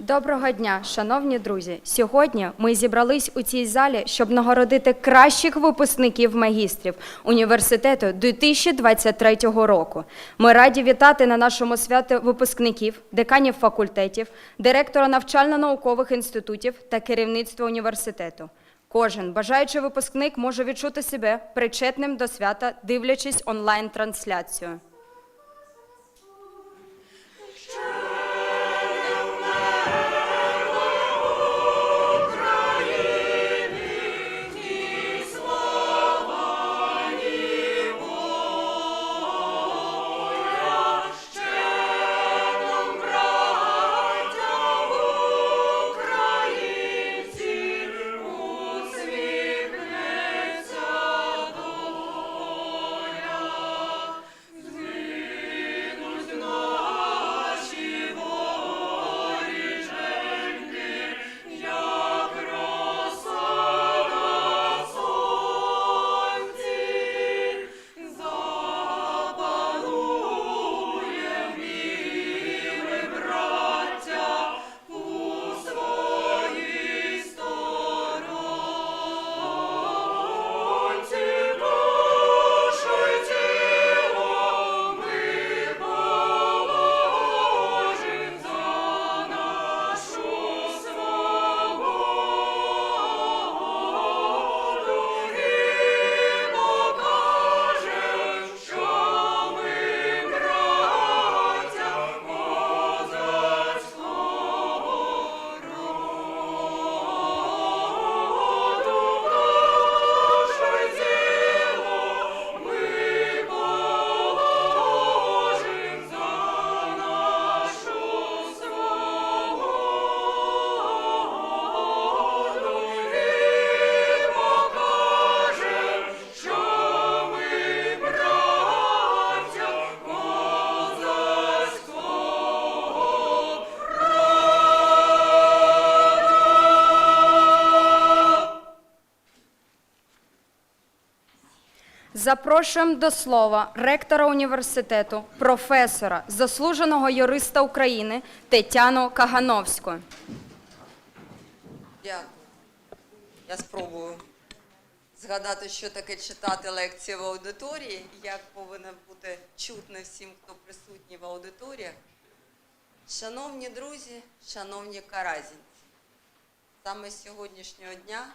Доброго дня, шановні друзі. Сьогодні ми зібрались у цій залі, щоб нагородити кращих випускників магістрів університету 2023 року. Ми раді вітати на нашому святі випускників, деканів факультетів, директора навчально-наукових інститутів та керівництва університету. Кожен бажаючий випускник може відчути себе причетним до свята, дивлячись онлайн-трансляцію. Запрошуємо до слова ректора університету, професора, заслуженого юриста України Тетяну Кагановську. Дякую. Я спробую згадати, що таке читати лекції в аудиторії, як повинно бути чутно всім, хто присутній в аудиторіях. Шановні друзі, шановні каразінці, саме з сьогоднішнього дня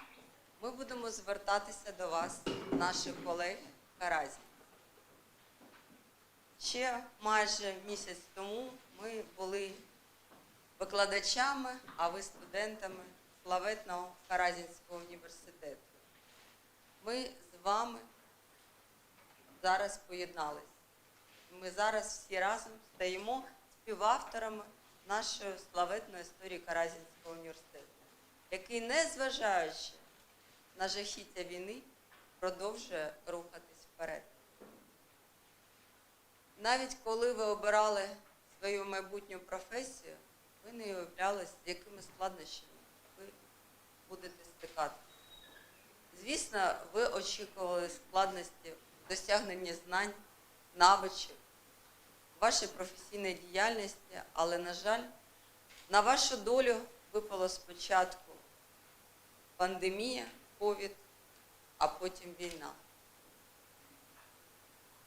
ми будемо звертатися до вас, наших колег каразінців. Ще майже місяць тому ми були викладачами, а ви студентами славетного Каразінського університету. Ми з вами зараз поєдналися. Ми зараз всі разом стаємо співавторами нашої славетної історії Каразінського університету, який, незважаючи на жахіття війни, продовжує рухатись вперед. Навіть коли ви обирали свою майбутню професію, ви не уявляли, з якими складнощами ви будете стикати. Звісно, ви очікували складності в досягненні знань, навичок, вашій професійній діяльності, але, на жаль, на вашу долю випало спочатку пандемія, ковід, а потім війна.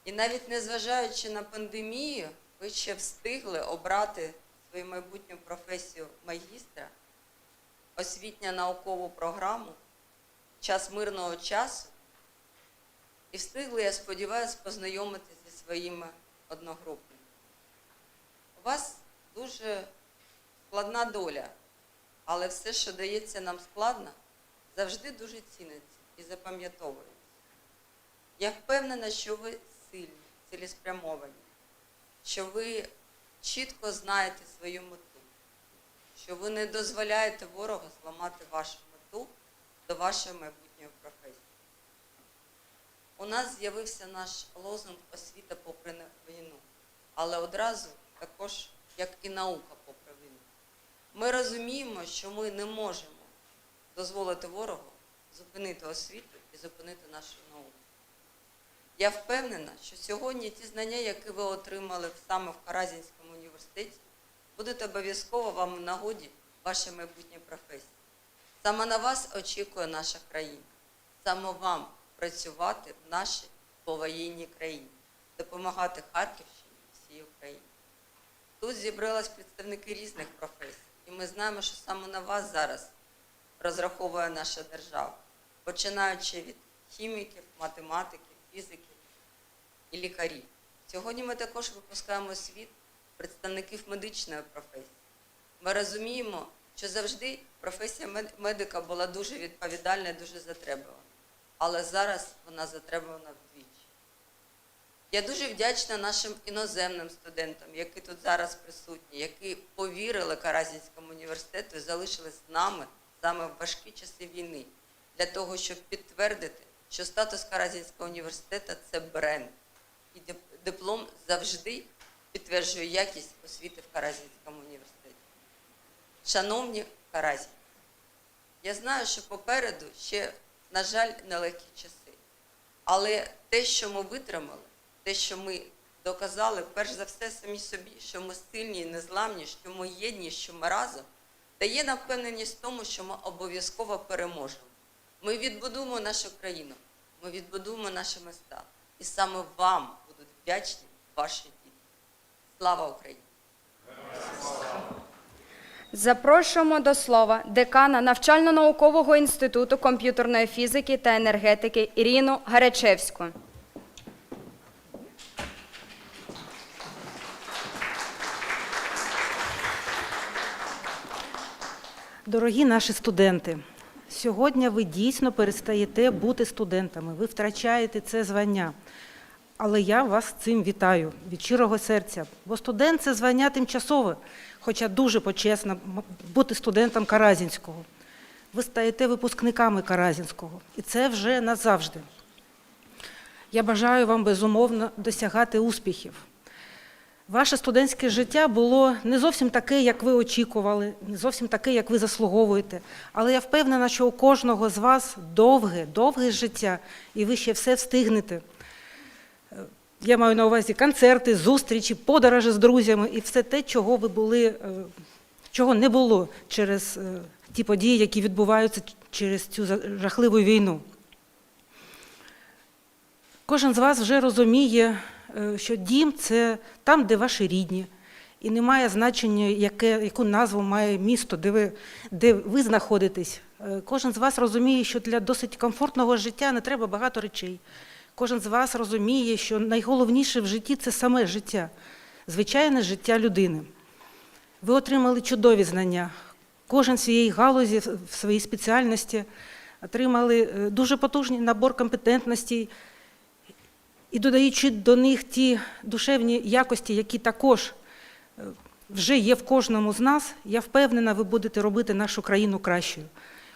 І навіть незважаючи на пандемію, ви ще встигли обрати свою майбутню професію магістра, освітньо-наукову програму, час мирного часу, і встигли, я сподіваюся, познайомитися зі своїми одногрупниками. У вас дуже складна доля, але все, що дається нам складно, завжди дуже ціниться і запам'ятовується. Я впевнена, що ви сильні, цілеспрямовані, що ви чітко знаєте свою мету, що ви не дозволяєте ворогу зламати вашу мету до вашої майбутньої професії. У нас з'явився наш лозунг освіта попри війну, але одразу також як і наука попри війну. Ми розуміємо, що ми не можемо дозволити ворогу зупинити освіту і зупинити нашу науку. Я впевнена, що сьогодні ті знання, які ви отримали саме в Каразінському університеті, будуть обов'язково вам в нагоді ваші майбутні професії. Саме на вас очікує наша країна. Саме вам працювати в нашій повоєнній країні, допомагати Харківщині і всій Україні. Тут зібрались представники різних професій, і ми знаємо, що саме на вас зараз розраховує наша держава, починаючи від хіміків, математиків, фізиків і лікарів. Сьогодні ми також випускаємо світ представників медичної професії. Ми розуміємо, що завжди професія медика була дуже відповідальна і дуже затребувана, але зараз вона затребувана вдвічі. Я дуже вдячна нашим іноземним студентам, які тут зараз присутні, які повірили Каразінському університету і залишились з нами саме в важкі часи війни, для того, щоб підтвердити, що статус Каразінського університету це бренд, і диплом завжди підтверджує якість освіти в Каразінському університеті. Шановні Каразі, я знаю, що попереду ще, на жаль, нелегкі часи. Але те, що ми витримали, те, що ми доказали, перш за все самі собі, що ми сильні і незламні, що ми єдні, що ми разом, дає нам впевненість в тому, що ми обов'язково переможемо. Ми відбудуємо нашу країну, ми відбудуємо наші міста. І саме вам будуть вдячні ваші діти. Слава Україні! Запрошуємо до слова декана навчально-наукового інституту комп'ютерної фізики та енергетики Ірину Гарячевську. Дорогі наші студенти, сьогодні ви дійсно перестаєте бути студентами, ви втрачаєте це звання. Але я вас цим вітаю від щирого серця. Бо студент це звання тимчасове, хоча дуже почесно бути студентом Каразінського. Ви стаєте випускниками Каразінського, і це вже назавжди. Я бажаю вам безумовно досягати успіхів. Ваше студентське життя було не зовсім таке, як ви очікували, не зовсім таке, як ви заслуговуєте. Але я впевнена, що у кожного з вас довге, довге життя, і ви ще все встигнете. Я маю на увазі концерти, зустрічі, подорожі з друзями і все те, чого ви були, е, чого не було через е, ті події, які відбуваються через цю жахливу війну. Кожен з вас вже розуміє, що дім це там, де ваші рідні, і не має значення, яке, яку назву має місто, де ви, де ви знаходитесь. Е, Кожен з вас розуміє, що для досить комфортного життя не треба багато речей. Кожен з вас розуміє, що найголовніше в житті це саме життя, звичайне життя людини. Ви отримали чудові знання. Кожен в своїй галузі, в своїй спеціальності отримали е, дуже потужний набор компетентностей, і додаючи до них ті душевні якості, які також е, вже є в кожному з нас, я впевнена, ви будете робити нашу країну кращою.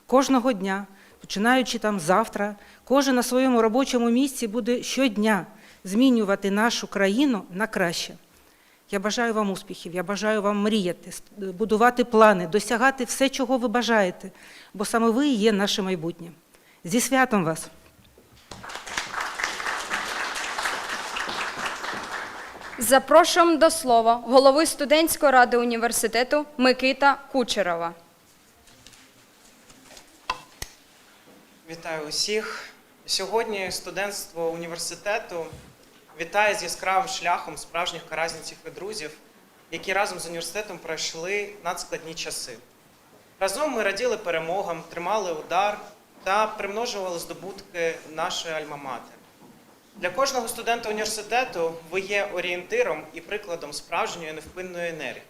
Кожного дня, починаючи там завтра, кожен на своєму робочому місці буде щодня змінювати нашу країну на краще. Я бажаю вам успіхів, я бажаю вам мріяти, будувати плани, досягати все, чого ви бажаєте, бо саме ви є наше майбутнє. Зі святом вас! Запрошуємо до слова голови студентської ради університету Микита Кучерова. Вітаю усіх. Сьогодні студентство університету вітає з яскравим шляхом справжніх каразінців і друзів, які разом з університетом пройшли надскладні часи. Разом ми раділи перемогам, тримали удар та примножували здобутки нашої альма-матер. Для кожного студента університету ви є орієнтиром і прикладом справжньої невпинної енергії.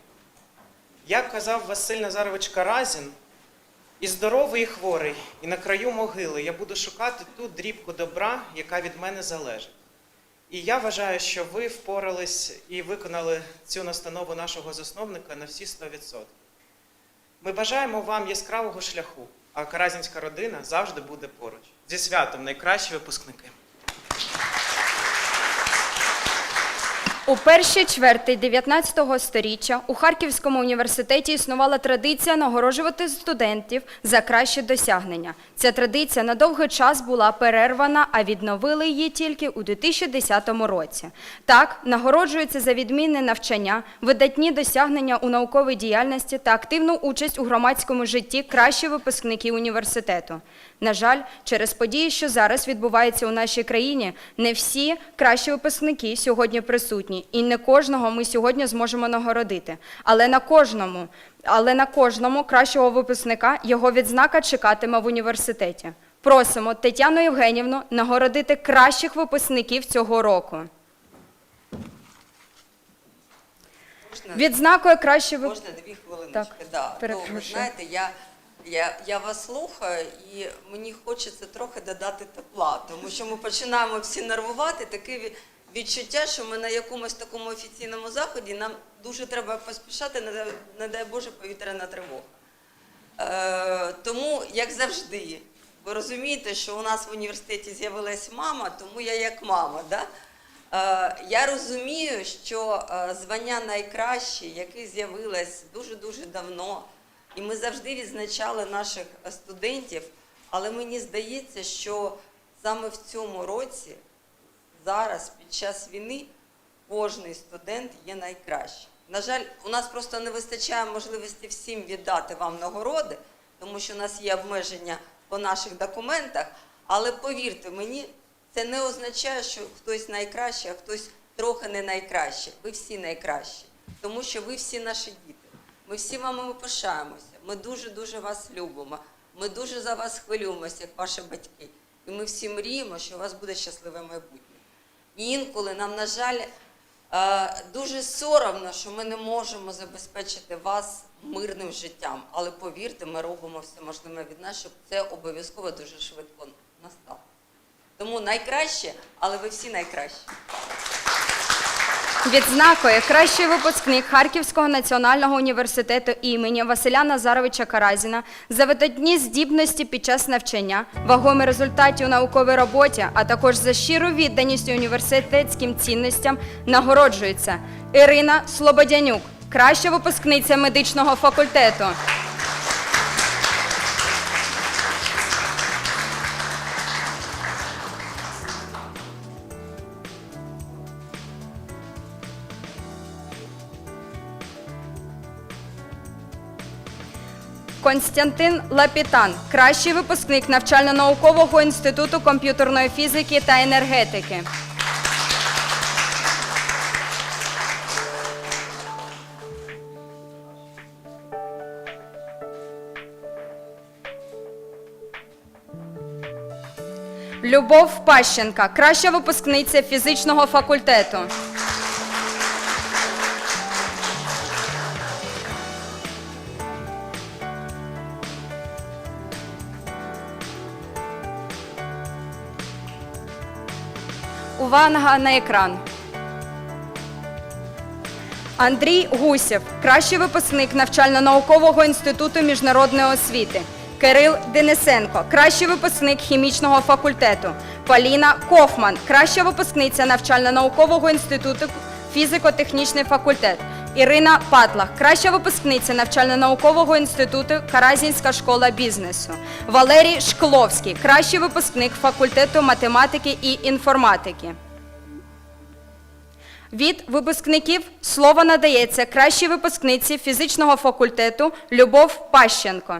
Як казав Василь Назарович Каразін, і здоровий, і хворий, і на краю могили я буду шукати ту дрібку добра, яка від мене залежить. І я вважаю, що ви впорались і виконали цю настанову нашого засновника на всі 100%. Ми бажаємо вам яскравого шляху, а Каразінська родина завжди буде поруч. Зі святом найкращі випускники. У перші чверти 19 століття у Харківському університеті існувала традиція нагороджувати студентів за кращі досягнення. Ця традиція на довгий час була перервана, а відновили її тільки у 2010 році. Так, нагороджуються за відмінне навчання, видатні досягнення у науковій діяльності та активну участь у громадському житті кращі випускники університету. На жаль, через події, що зараз відбуваються у нашій країні, не всі кращі випускники сьогодні присутні, і не кожного ми сьогодні зможемо нагородити. Але на кожному, але на кожному кращого випускника його відзнака чекатиме в університеті. Просимо Тетяну Євгенівну нагородити кращих випускників цього року. Можна, Відзнакою кращий вип... можна дві хвилиночки? Так, Да. Ви знаєте, я, я, я вас слухаю і мені хочеться трохи додати тепла, тому що ми починаємо всі нервувати, таке ві- відчуття, що ми на якомусь такому офіційному заході, нам дуже треба поспішати, не, дай- Боже, повітряна тривога. Е, тому, як завжди, ви розумієте, що у нас в університеті з'явилась мама, тому я як мама. Да? Е, я розумію, що е, звання найкраще, яке з'явилось дуже-дуже давно, і ми завжди відзначали наших студентів, але мені здається, що саме в цьому році, зараз, під час війни, кожний студент є найкращим. На жаль, у нас просто не вистачає можливості всім віддати вам нагороди, тому що у нас є обмеження по наших документах. Але повірте мені, це не означає, що хтось найкращий, а хтось трохи не найкращий. Ви всі найкращі, тому що ви всі наші діти. Ми всі вами пишаємося. Ми дуже дуже вас любимо. Ми дуже за вас хвилюємося, як ваші батьки. І ми всі мріємо, що у вас буде щасливе майбутнє. Інколи нам, на жаль, е, дуже соромно, що ми не можемо забезпечити вас мирним життям. Але повірте, ми робимо все можливе від нас, щоб це обов'язково дуже швидко настало. Тому найкраще, але ви всі найкращі. Відзнакою кращий випускник Харківського національного університету імені Василя Назаровича Каразіна за видатні здібності під час навчання, вагомі результаті у науковій роботі, а також за щиру відданість університетським цінностям нагороджується Ірина Слободянюк, краща випускниця медичного факультету. Константин Лапітан, кращий випускник навчально-наукового інституту комп'ютерної фізики та енергетики. Любов Пащенка, краща випускниця фізичного факультету. Увага на екран. Андрій Гусєв, кращий випускник навчально-наукового інституту міжнародної освіти. Кирил Денисенко, кращий випускник хімічного факультету. Поліна Кофман, краща випускниця навчально-наукового інституту фізико-технічний факультет. Ірина Патлах, краща випускниця навчально-наукового інституту Каразінська школа бізнесу. Валерій Шкловський, кращий випускник факультету математики і інформатики. Від випускників слово надається кращій випускниці фізичного факультету Любов Пащенко.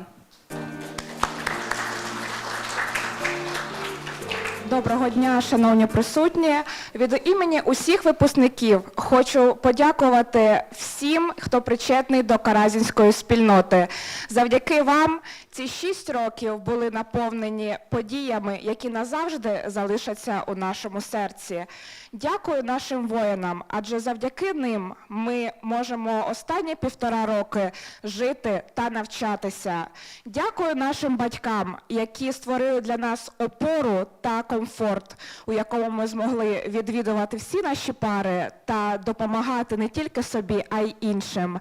Доброго дня, шановні присутні. Від імені усіх випускників хочу подякувати всім, хто причетний до каразінської спільноти. Завдяки вам ці шість років були наповнені подіями, які назавжди залишаться у нашому серці. Дякую нашим воїнам, адже завдяки ним ми можемо останні півтора роки жити та навчатися. Дякую нашим батькам, які створили для нас опору та комфорт, у якому ми змогли відвідувати всі наші пари та допомагати не тільки собі, а й іншим.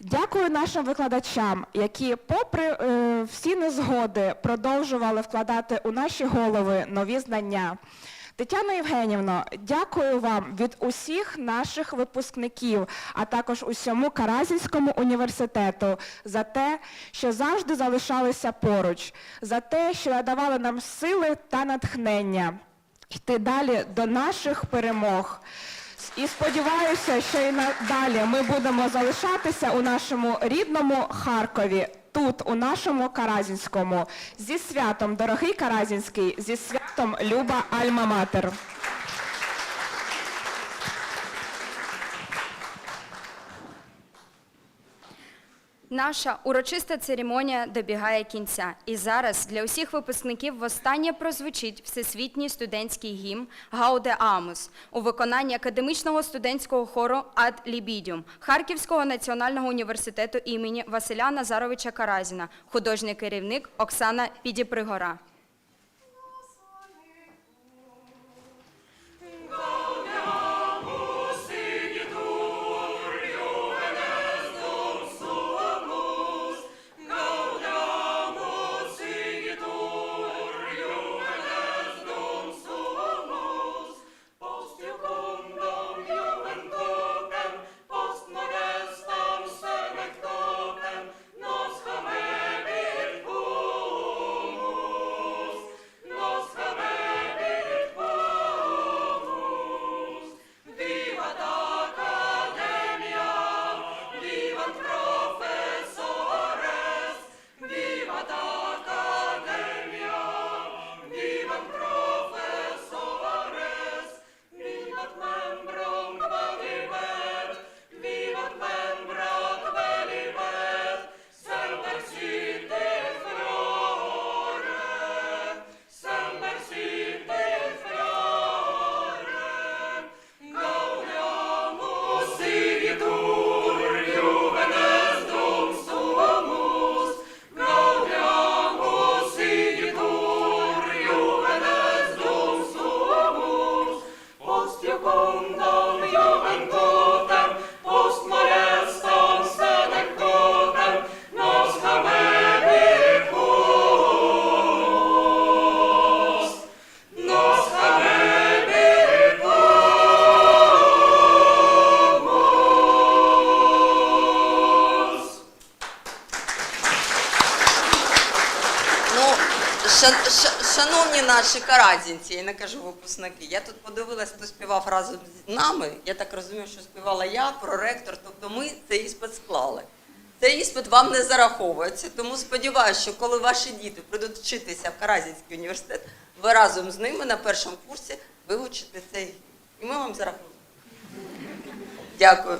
Дякую нашим викладачам, які, попри е, всі незгоди, продовжували вкладати у наші голови нові знання. Тетяно Євгенівно, дякую вам від усіх наших випускників, а також усьому Каразінському університету за те, що завжди залишалися поруч, за те, що надавали нам сили та натхнення йти далі до наших перемог. І сподіваюся, що і надалі ми будемо залишатися у нашому рідному Харкові, тут, у нашому Каразінському. Зі святом, дорогий Каразінський, зі святом Люба Альма-Матер. Наша урочиста церемонія добігає кінця. І зараз для усіх випускників востаннє прозвучить всесвітній студентський гімн Гауде Амус у виконанні академічного студентського хору Ад Лібідіум Харківського національного університету імені Василя Назаровича Каразіна, художній керівник Оксана Підіпригора. Шановні наші каразінці, я не кажу випускники, я тут подивилась, хто співав разом з нами. Я так розумію, що співала я, проректор, тобто ми цей іспит склали. Цей іспит вам не зараховується, тому сподіваюся, що коли ваші діти прийдуть вчитися в Каразінський університет, ви разом з ними на першому курсі вивчите цей. І ми вам зарахуємо. Дякую.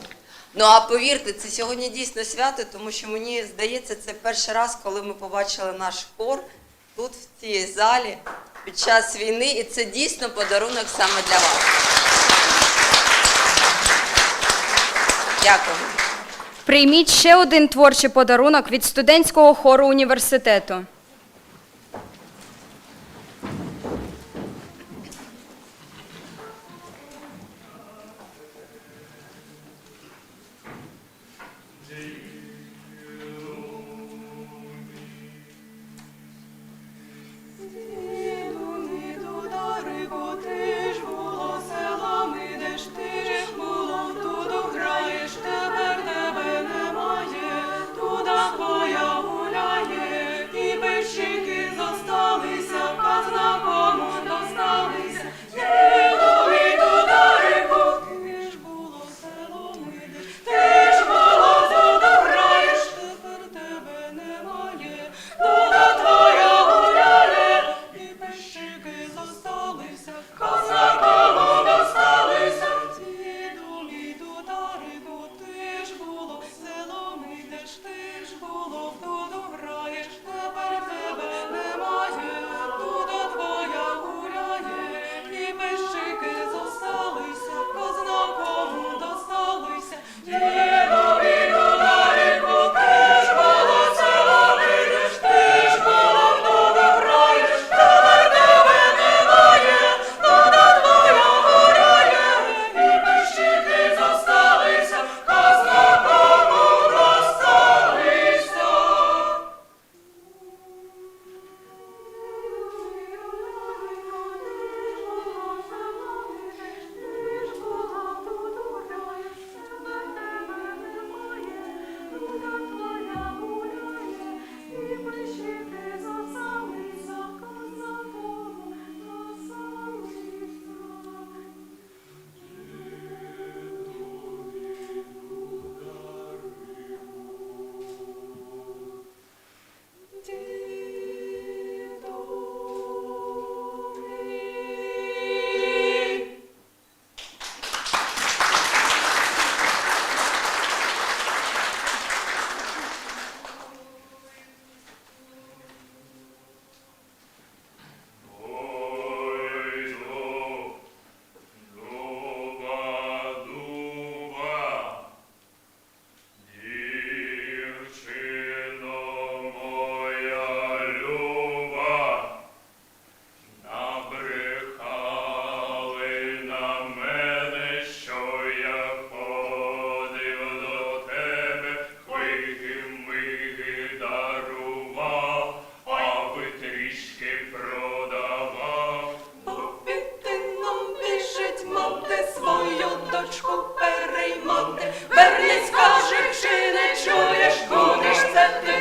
Ну а повірте, це сьогодні дійсно свято, тому що мені здається, це перший раз, коли ми побачили наш хор тут, в цій залі, під час війни, і це дійсно подарунок саме для вас. Дякую. Прийміть ще один творчий подарунок від студентського хору університету.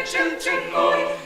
Chim Chim Noi.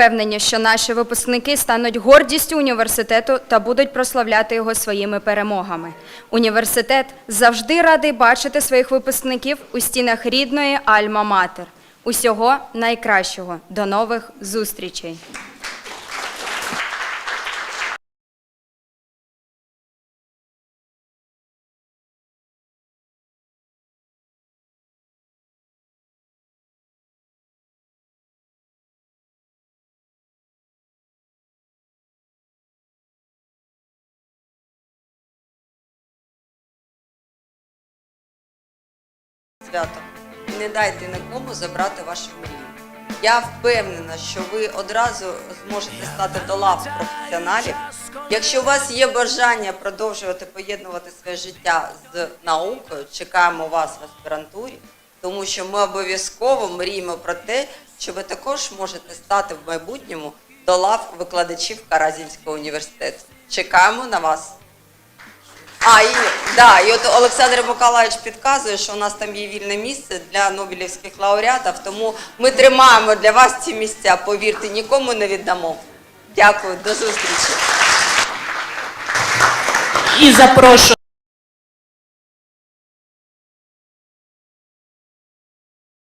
Впевнені, що наші випускники стануть гордістю університету та будуть прославляти його своїми перемогами. Університет завжди радий бачити своїх випускників у стінах рідної Альма-Матер. Усього найкращого. До нових зустрічей! Свято. І не дайте нікому забрати ваші мрії. Я впевнена, що ви одразу зможете стати до лав професіоналів. Якщо у вас є бажання продовжувати поєднувати своє життя з наукою, чекаємо вас в аспірантурі, тому що ми обов'язково мріємо про те, що ви також можете стати в майбутньому до лав викладачів Каразінського університету. Чекаємо на вас. А, і, да, і от Олександр Миколаївич підказує, що у нас там є вільне місце для Нобелівських лауреатів, тому ми тримаємо для вас ці місця. Повірте, нікому не віддамо. Дякую, до зустрічі. І запрошую.